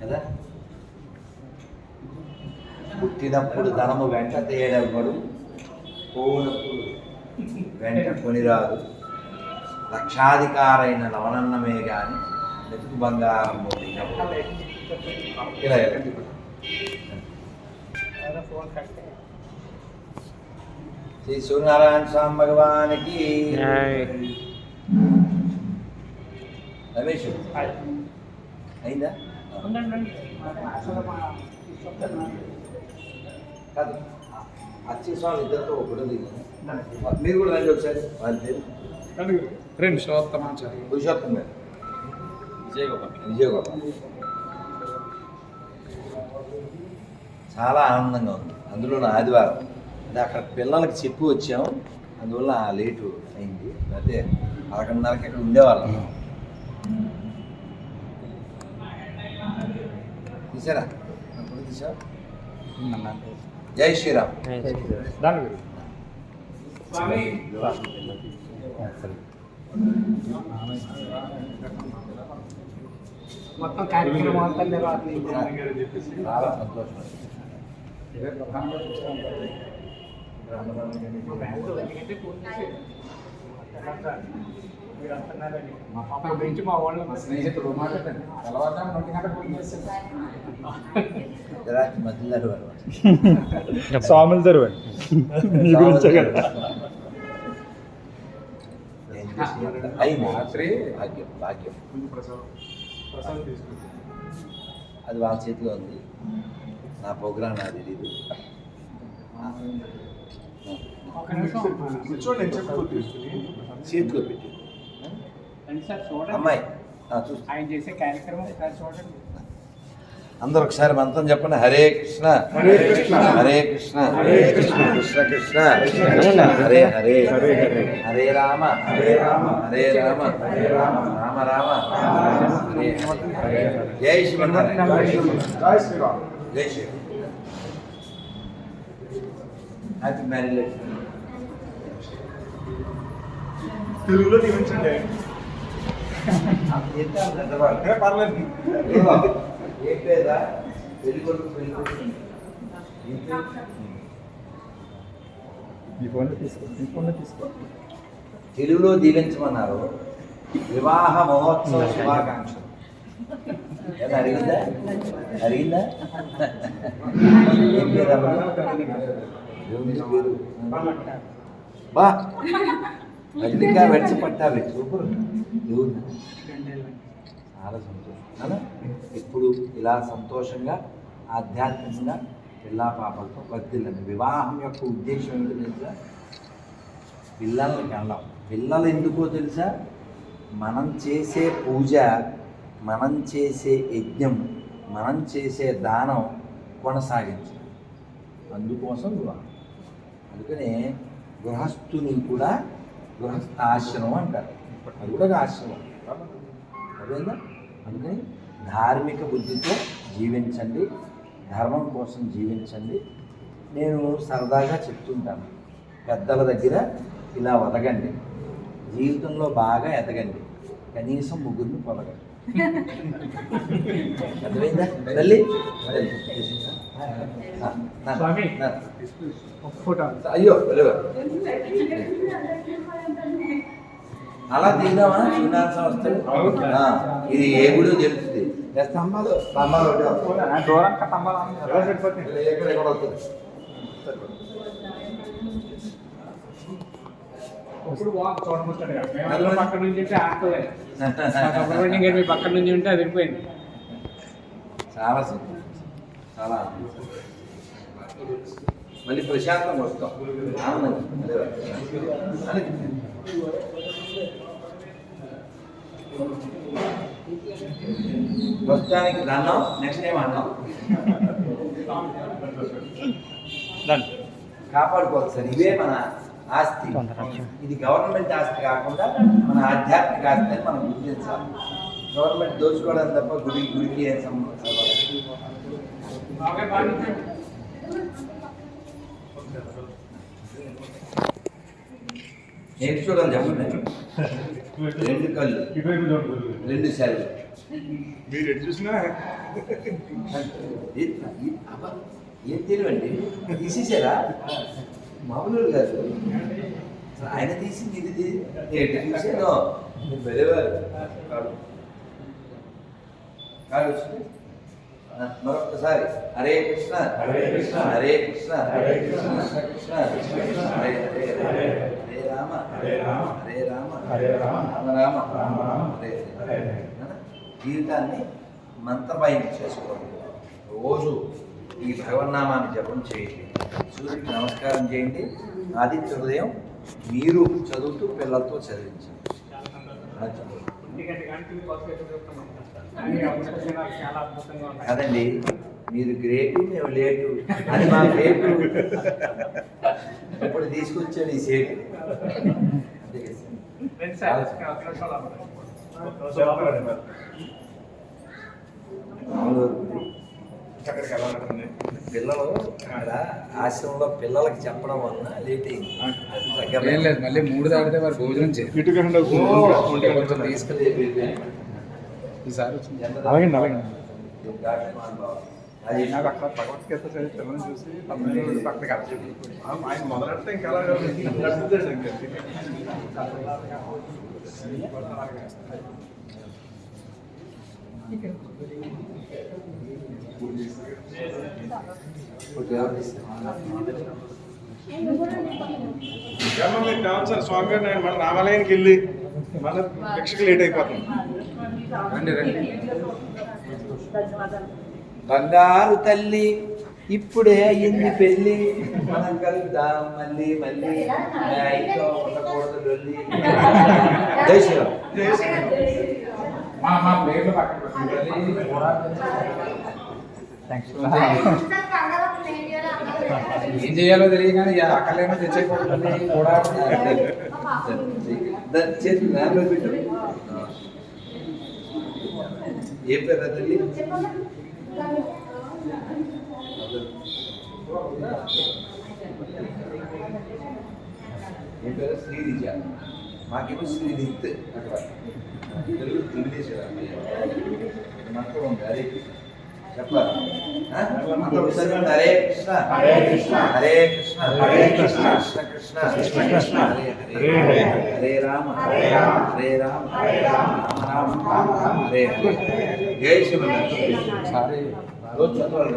కదా? పుట్టినప్పుడు ధనము వెంట తేడెవ్వడు పోనప్పుడు వెంట కొనిరాదు. లక్షాధికారైన లవణన్నమే గాని మెతుకు బంగారం ఇలా. శ్రీ సూర్యనారాయణ స్వామి భగవానికి రమేష్ అయిందా? కాదు. అచ్చే స్వామి ఇద్దరితో ఒకటి మీరు కూడా రండి ఒకసారి వాళ్ళ పేరు? రెండు శివోత్తమాచార్య పురుషోత్తం గారు. విజయగోపాల్. విజయగోపాల్. చాలా ఆనందంగా ఉంది. అందులో నా ఆదివారం. అంటే అక్కడ పిల్లలకి చెప్పి వచ్చాము అందువల్ల లేటు అయింది. అయితే పదకొండున్నరకి అక్కడ ఉండేవాళ్ళం. తీసారా అప్పుడు తీసా జై శ్రీరామ్ దాని మొత్తం కార్యక్రమం అంతా నిర్వహణ చాలా సంతోషం మా పాప గురించి మా వాళ్ళు మా స్నేహితుడు మాట్లాడండి ఫోన్ వారు. స్వాములు తెరవండి. మీ గురించే కదా. అది వాళ్ళ చేతిలో ఉంది. నా ప్రోగ్రామ్ నాకు చెప్పుకో తీసుకుని చేతిలో పెట్టి. అమ్మాయి ఆయన చేసే కార్యక్రమం ఒకసారి చూడండి. అందరు ఒకసారి మంత్రం చెప్పండి. హరే కృష్ణ. హరే కృష్ణ. హరే కృష్ణ. హరే కృష్ణ. కృష్ణ కృష్ణ. కృష్ణ. హరే హరే. హరే హరే. హరే రామ. హరే రామ. హరే రామ. హరే రామ. రామ రామ. హరే జై శ్రీమన్నారాయణ జై శ్రీరామ్. జై శ్రీ హ్యాపీ మ్యారేజ్ తెలుగులో దీవించండి ఏ, పర్లేదు పెళ్ళి కొడుకు పెళ్ళి ఈ ఫోన్లో తీసుకో ఫోన్లో తీసుకో తెలుగులో దీవించమన్నారు. వివాహ మహోత్సవ శుభాకాంక్షలు. అడిగిందా? అడిగిందా? పేరు బా. రజనికా వెడిచి పట్టాలి. సూపర్. చాలా సంతోషం. కదా ఇప్పుడు ఇలా సంతోషంగా ఆధ్యాత్మికంగా పిల్లా పాపలతో వర్తిల్లండి వివాహం యొక్క ఉద్దేశం ఏంటో తెలుసా? పిల్లల్ని కనడం. పిల్లలు ఎందుకో తెలుసా? మనం చేసే పూజ మనం చేసే యజ్ఞం మనం చేసే దానం కొనసాగించాలి అందుకోసం వివాహం. అందుకనే గృహస్థుని కూడా గృహస్థాశ్రమం అంటారు. అది కూడా ఆశ్రమం అదేందా అందుకని ధార్మిక బుద్ధితో జీవించండి. ధర్మం కోసం జీవించండి. నేను సరదాగా చెప్తుంటాను. పెద్దల దగ్గర ఇలా వదగండి. జీవితంలో బాగా ఎదగండి. కనీసం ముగ్గురిని పొదగండి. అయ్యో అలా తిందామా? చిన్న సంస్థ ఆ, ఇది ఏ గుడి తెలుస్తుంది? స్తంభాలు? స్తంభాలు ఒకటి. దూరం కట్టంబాలా సరిపోతుంది ఇక్కడ ఎక్కడ ఎక్కడ వస్తుంది? ఇప్పుడు వాక్ చూడముచ్చటగా మేము పక్కన నుంచి ఉంటే సుబ్రహ్మణ్యం గారు మీ నుంచి ఉంటే అది వెళ్ళిపోయింది చాలా చాలా. మళ్ళీ ప్రశాంతంగా వస్తాం. ప్రస్తుతానికి దండం నెక్స్ట్ టైం అన్నాం? కాపాడుకోవాలి సార్. ఇవే మన ఆస్తి. ఇది గవర్నమెంట్ ఆస్తి కాకుండా మన ఆధ్యాత్మిక ఆస్తి అని మనం గుర్తించాలి. గవర్నమెంట్ దోచుకోవడం తప్ప గుడి గుడికి ఏం సంబంధం ఏంటి చూడాలి చెప్పండి. రెండు కళ్ళు. రెండు సెల్లు మీరు ఎటు చూసినా. ఏ- తెలివండి తీసేసారా? మామూలు కాదు. ఆయన తీసింది ఇది ఏంటి చూసాను వెళ్ళేవారు కాదు. మరొకసారి హరే కృష్ణ. హరే కృష్ణ. హరే కృష్ణ. హరే కృష్ణ. కృష్ణ. కృష్ణ. హరే హరే రామ హరే రామ. హరే రామ హరే రామ. రామ రామ రామ రామ. హరే? జీవితాన్ని మంత్రమయం చేసుకోండి రోజు ఈ భగవన్నామాన్ని జపం చేయండి సూర్యుడికి నమస్కారం చేయండి ఆదిత్య హృదయం మీరు చదువుతూ పిల్లలతో చదివించండి కదండి మీరు గ్రేటు మేము లేటు అది మా లేటు ఇప్పుడు తీసుకొచ్చాడు ఈ సేటు. పిల్లలు అక్కడ ఆశ్రమంలో పిల్లలకి చెప్పడం వలన లేట్ అయింది. లేదు మళ్ళీ మూడు దాటితే వారు భోజనం కొంచెం తీసుకెళ్ళి ఈసారి అలాగే అలాగే అది నాకు అక్కడ భగవద్గీత చదివి పిల్లల్ని చూసి తమిళ అక్కడికి అర్థం ఆయన మొదలెడితే ఇంకా మీరు స్వామి గారు నేను మన రామాలయానికి వెళ్ళి మన భిక్షకు లేట్ అయిపోతాం రండి రండి బంగారు తల్లి ఇప్పుడే అయ్యింది పెళ్ళి. మనం కలుద్దాం మళ్ళీ మళ్ళీ. ఇంట్లో ఉండకూడదు జై శ్రీరామ్. ఏం చేయాలో తెలియదు కానీ అక్కలేమో తెచ్చేయకూడదు కూడా చేతి పెట్టు. ఏ పేరు తల్లి? ఏ పేరు శ్రీరిజ మాకేమో శ్రీరిత్ అక్కడ తెలుగు ఇంగ్లీష్ మంత్రం ఉంది హరే మంత్రం ఒకసారి. హరే కృష్ణ. హరే కృష్ణ. హరే కృష్ణ. హరే కృష్ణ. కృష్ణ. కృష్ణ కృష్ణ. కృష్ణ. హరే హరే హరే రామ. హరే. రామ. హరే రామ. హరే రామ. రామ. రామ. హరే హరే జై శివ సారీ. రోజు చదవాలి.